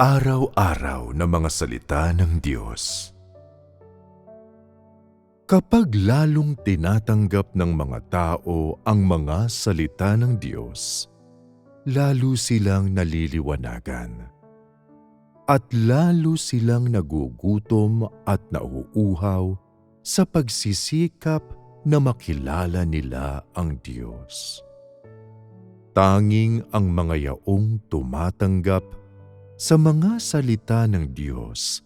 Araw-araw na mga salita ng Diyos. Kapag lalong tinatanggap ng mga tao ang mga salita ng Diyos, lalo silang naliliwanagan. At lalo silang nagugutom at nauuhaw sa pagsisikap na makilala nila ang Diyos. Tanging ang mga yaong tumatanggap sa mga salita ng Diyos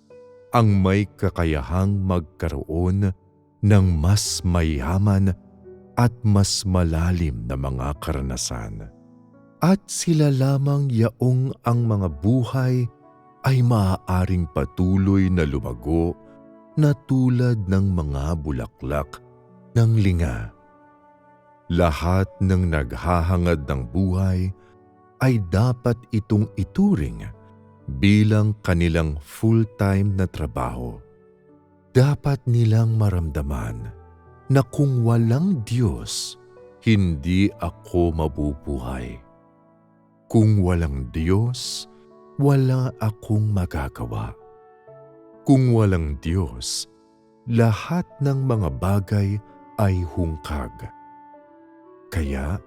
ang may kakayahang magkaroon ng mas mayaman at mas malalim na mga karanasan. At sila lamang yaong ang mga buhay ay maaaring patuloy na lumago na tulad ng mga bulaklak ng linga. Lahat ng naghahangad ng buhay ay dapat itong ituring bilang kanilang full-time na trabaho. Dapat nilang maramdaman na kung walang Diyos, hindi ako mabubuhay. Kung walang Diyos, wala akong magagawa. Kung walang Diyos, lahat ng mga bagay ay hungkag. Kaya,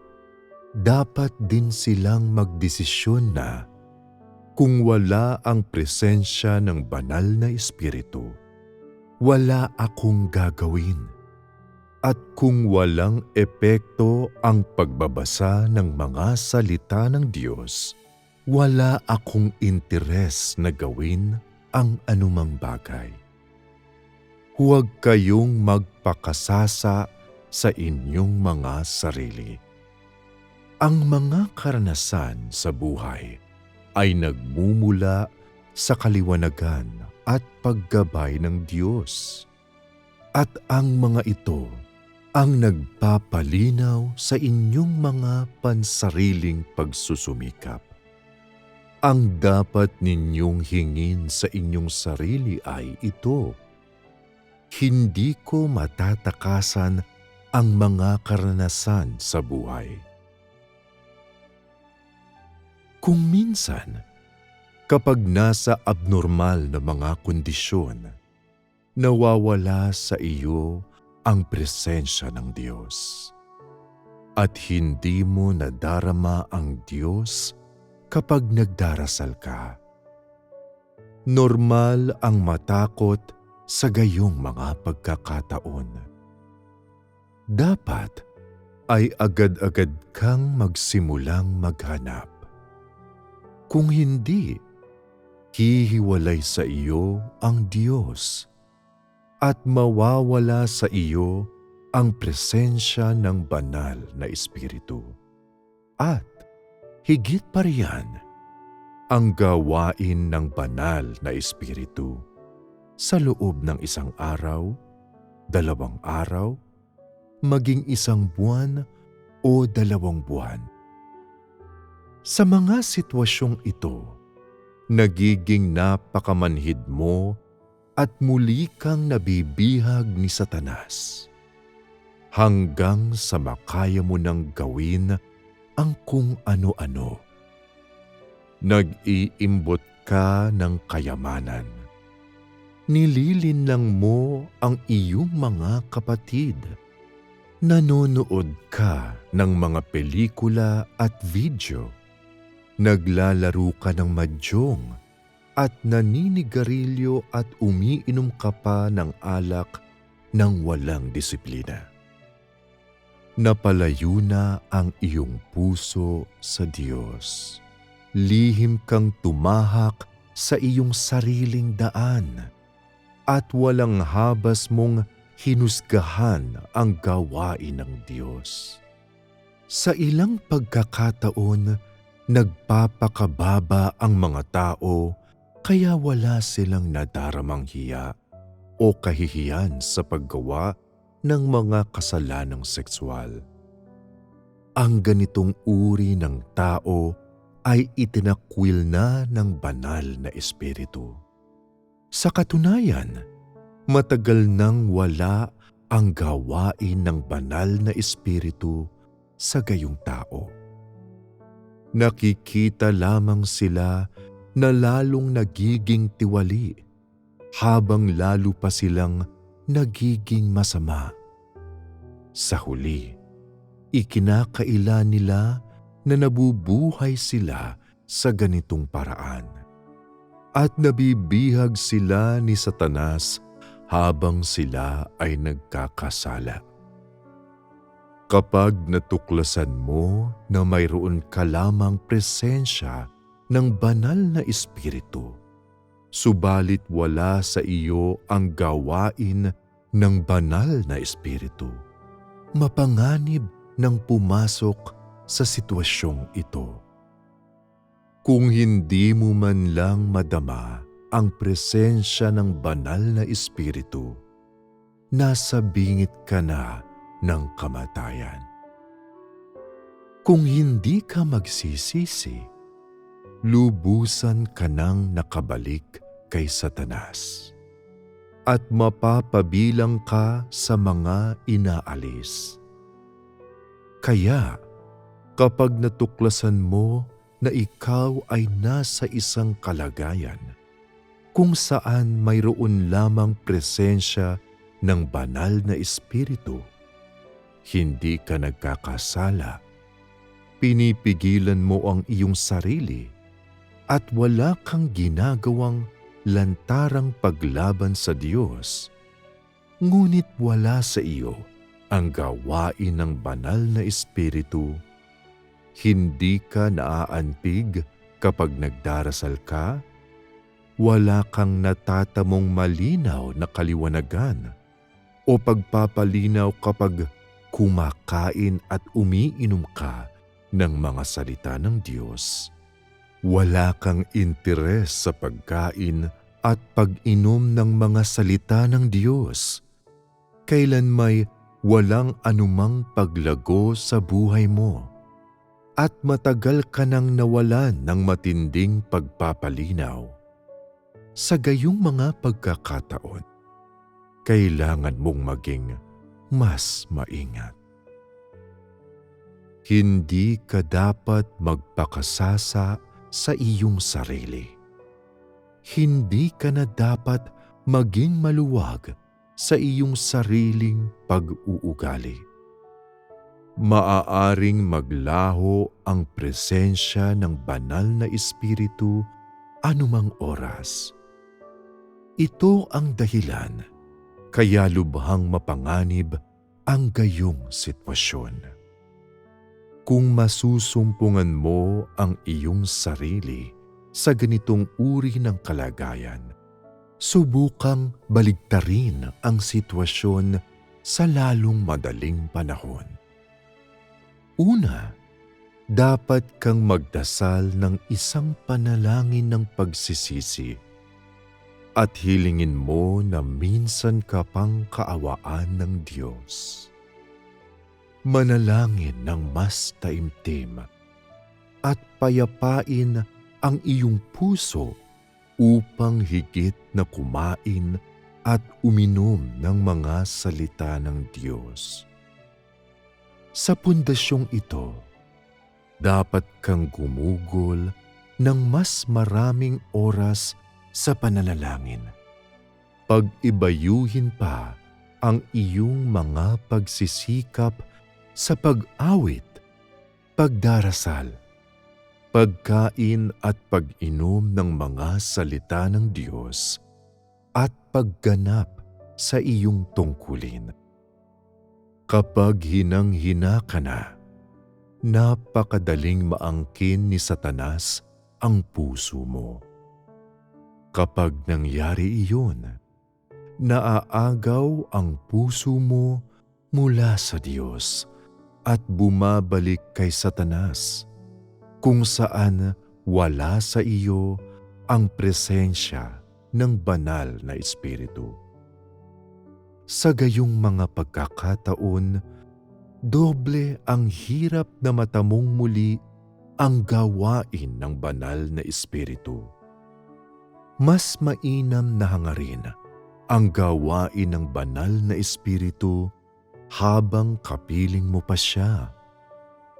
dapat din silang magdesisyon na kung wala ang presensya ng banal na Espiritu, wala akong gagawin. At kung walang epekto ang pagbabasa ng mga salita ng Diyos, wala akong interes na gawin ang anumang bagay. Huwag kayong magpakasasa sa inyong mga sarili. Ang mga karanasan sa buhay ay nagmumula sa kaliwanagan at paggabay ng Diyos. At ang mga ito ang nagpapalinaw sa inyong mga pansariling pagsusumikap. Ang dapat ninyong hingin sa inyong sarili ay ito. Hindi ko matatakasan ang mga karanasan sa buhay. Kung minsan, kapag nasa abnormal na mga kondisyon, nawawala sa iyo ang presensya ng Diyos. At hindi mo nadarama ang Diyos kapag nagdarasal ka. Normal ang matakot sa gayong mga pagkakataon. Dapat ay agad-agad kang magsimulang maghanap. Kung hindi, hihiwalay sa iyo ang Diyos at mawawala sa iyo ang presensya ng banal na Espiritu. At higit pa riyan, ang gawain ng banal na Espiritu sa loob ng isang araw, dalawang araw, maging isang buwan o dalawang buwan. Sa mga sitwasyong ito, nagiging napakamanhid mo at muli kang nabibihag ni Satanas hanggang sa makaya mo nang gawin ang kung ano-ano. Nag-iimbot ka ng kayamanan. Nililinlang mo ang iyong mga kapatid. Nanonood ka ng mga pelikula at video. Naglalaro ka ng madyong at naninigarilyo at umiinom ka pa ng alak ng walang disiplina napalayo na ang iyong puso sa Diyos. Lihim kang tumahak sa iyong sariling daan at walang habas mong hinusgahan ang gawain ng Diyos. Sa ilang pagkakataon, nagpapakababa ang mga tao kaya wala silang nadaramang hiya o kahihiyan sa paggawa ng mga kasalanang sexual. Ang ganitong uri ng tao ay itinakwil na ng banal na espiritu. Sa katunayan, matagal nang wala ang gawain ng banal na espiritu sa gayong tao. Nakikita lamang sila na lalong nagiging tiwali habang lalo pa silang nagiging masama. Sa huli, ikinakaila nila na nabubuhay sila sa ganitong paraan. At nabibihag sila ni Satanas habang sila ay nagkakasala. Kapag natuklasan mo na mayroon ka lamang presensya ng banal na espiritu, subalit wala sa iyo ang gawain ng banal na espiritu, mapanganib ng pumasok sa sitwasyong ito. Kung hindi mo man lang madama ang presensya ng banal na espiritu, nasa bingit ka na ng kamatayan. Kung hindi ka magsisisi, lubusan ka nang nakabalik kay Satanas at mapapabilang ka sa mga inaalis. Kaya, kapag natuklasan mo na ikaw ay nasa isang kalagayan kung saan mayroon lamang presensya ng banal na espiritu, hindi ka nagkakasala, pinipigilan mo ang iyong sarili at wala kang ginagawang lantarang paglaban sa Diyos, ngunit wala sa iyo ang gawain ng banal na espiritu. Hindi ka naaantig kapag nagdarasal ka? Wala kang natatamong malinaw na kaliwanagan o pagpapalinaw kapag kumakain at umiinom ka ng mga salita ng Diyos. Wala kang interes sa pagkain at pag-inom ng mga salita ng Diyos. Kailan may walang anumang paglago sa buhay mo at matagal ka nang nawalan ng matinding pagpapalinaw. Sa gayong mga pagkakataon, kailangan mong maging mas maingat. Hindi ka dapat magpakasasa sa iyong sarili. Hindi ka na dapat maging maluwag sa iyong sariling pag-uugali maaaring maglaho ang presensya ng banal na espiritu anumang oras. Ito ang dahilan kaya lubhang mapanganib ang gayong sitwasyon. Kung masusumpungan mo ang iyong sarili sa ganitong uri ng kalagayan, subukang baligtarin ang sitwasyon sa lalong madaling panahon Una, dapat kang magdasal ng isang panalangin ng pagsisisi at hilingin mo na minsan ka pang kaawaan ng Diyos. Manalangin ng mas taimtim at payapain ang iyong puso upang higit na kumain at uminom ng mga salita ng Diyos. Sa pundasyong ito, dapat kang gumugol ng mas maraming oras sa pananalangin. Pag-ibayuhin pa ang iyong mga pagsisikap sa pag-awit, pagdarasal, pagkain at pag-inom ng mga salita ng Diyos at pagganap sa iyong tungkulin Kapag hinang-hina ka na, napakadaling maangkin ni Satanas ang puso mo. Kapag nangyari iyon, naaagaw ang puso mo mula sa Diyos at bumabalik kay Satanas kung saan wala sa iyo ang presensya ng banal na Espiritu. Sa gayong mga pagkakataon, doble ang hirap na matamong muli ang gawain ng banal na Espiritu. Mas mainam na hangarin ang gawain ng banal na Espiritu habang kapiling mo pa siya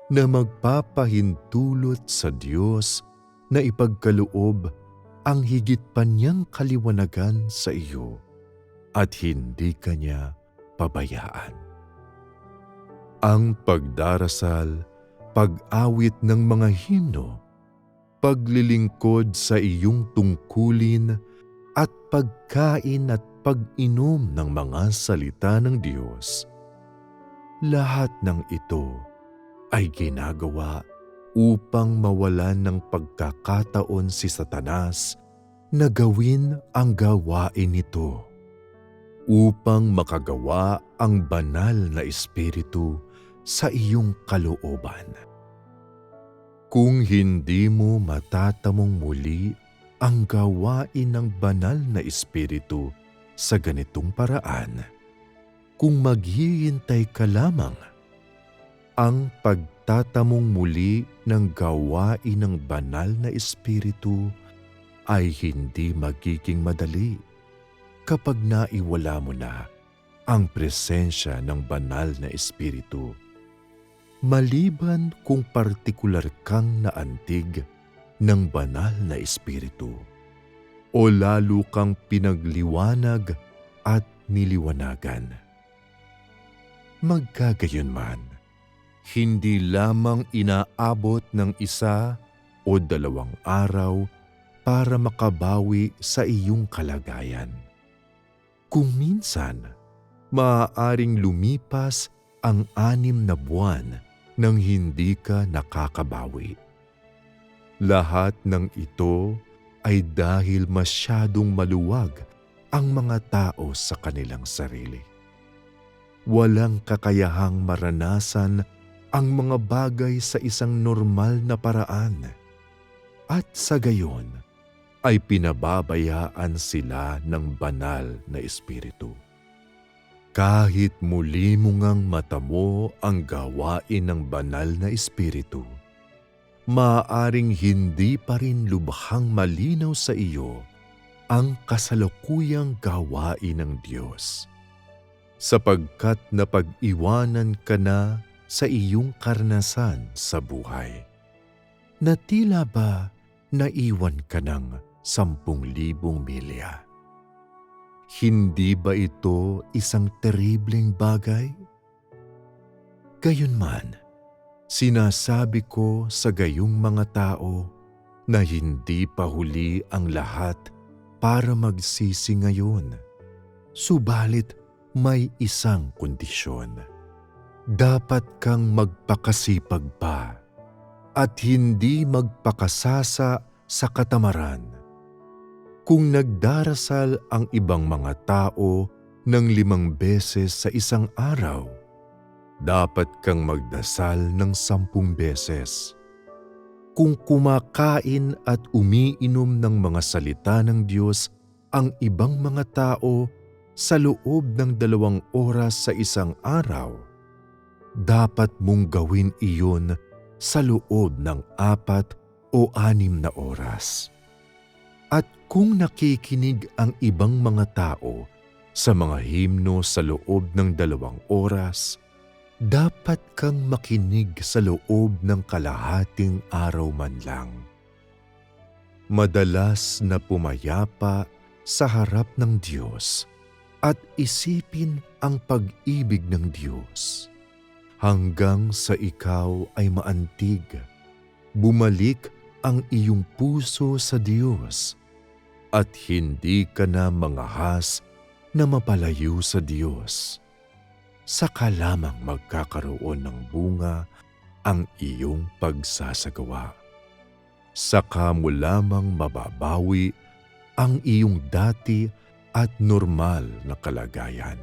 na magpapahintulot sa Diyos na ipagkaloob ang higit pa niyang kaliwanagan sa iyo at hindi ka niya pabayaan. Ang pagdarasal, pag-awit ng mga himno, paglilingkod sa iyong tungkulin at pagkain at pag-inom ng mga salita ng Diyos. Lahat ng ito ay ginagawa upang mawalan ng pagkakataon si Satanas na gawin ang gawain nito upang makagawa ang banal na espiritu sa iyong kalooban. Kung hindi mo matatamong muli ang gawain ng banal na espiritu sa ganitong paraan, kung maghihintay ka lamang, ang pagtatamong muli ng gawain ng banal na espiritu ay hindi magiging madali kapag naiwala mo na ang presensya ng banal na espiritu. Maliban kung partikular kang naantig ng banal na espiritu o lalo kang pinagliwanag at niliwanagan. Magkagayon man, hindi lamang inaabot ng isa o dalawang araw para makabawi sa iyong kalagayan. Kung minsan, maaaring lumipas ang anim na buwan nang hindi ka nakakabawi. Lahat ng ito ay dahil masyadong maluwag ang mga tao sa kanilang sarili. Walang kakayahang maranasan ang mga bagay sa isang normal na paraan. At sa gayon, ay pinababayaan sila ng banal na espiritu. Kahit muli mo ngang matamo ang gawain ng banal na espiritu, maaaring hindi pa rin lubhang malinaw sa iyo ang kasalukuyang gawain ng Diyos. Sapagkat napag-iwanan ka na sa iyong karnasan sa buhay. Na tila ba naiwan ka ng sampung libong milya? Hindi ba ito isang terribleng bagay? Gayunman, sinasabi ko sa gayong mga tao na hindi pa huli ang lahat para magsisi ngayon. Subalit may isang kondisyon. Dapat kang magpakasipag pa at hindi magpakasasa sa katamaran. Kung nagdarasal ang ibang mga tao ng limang beses sa isang araw, dapat kang magdasal ng sampung beses. Kung kumakain at umiinom ng mga salita ng Diyos ang ibang mga tao sa loob ng dalawang oras sa isang araw, dapat mong gawin iyon sa loob ng apat o anim na oras. At kung nakikinig ang ibang mga tao sa mga himno sa loob ng dalawang oras, dapat kang makinig sa loob ng kalahating araw man lang. Madalas na pumayapa sa harap ng Diyos at isipin ang pag-ibig ng Diyos hanggang sa ikaw ay maantig. Bumalik ang iyong puso sa Diyos at hindi ka na mangahas na mapalayo sa Diyos. Saka lamang magkakaroon ng bunga ang iyong pagsasagawa. Saka mo lamang mababawi ang iyong dati at normal na kalagayan.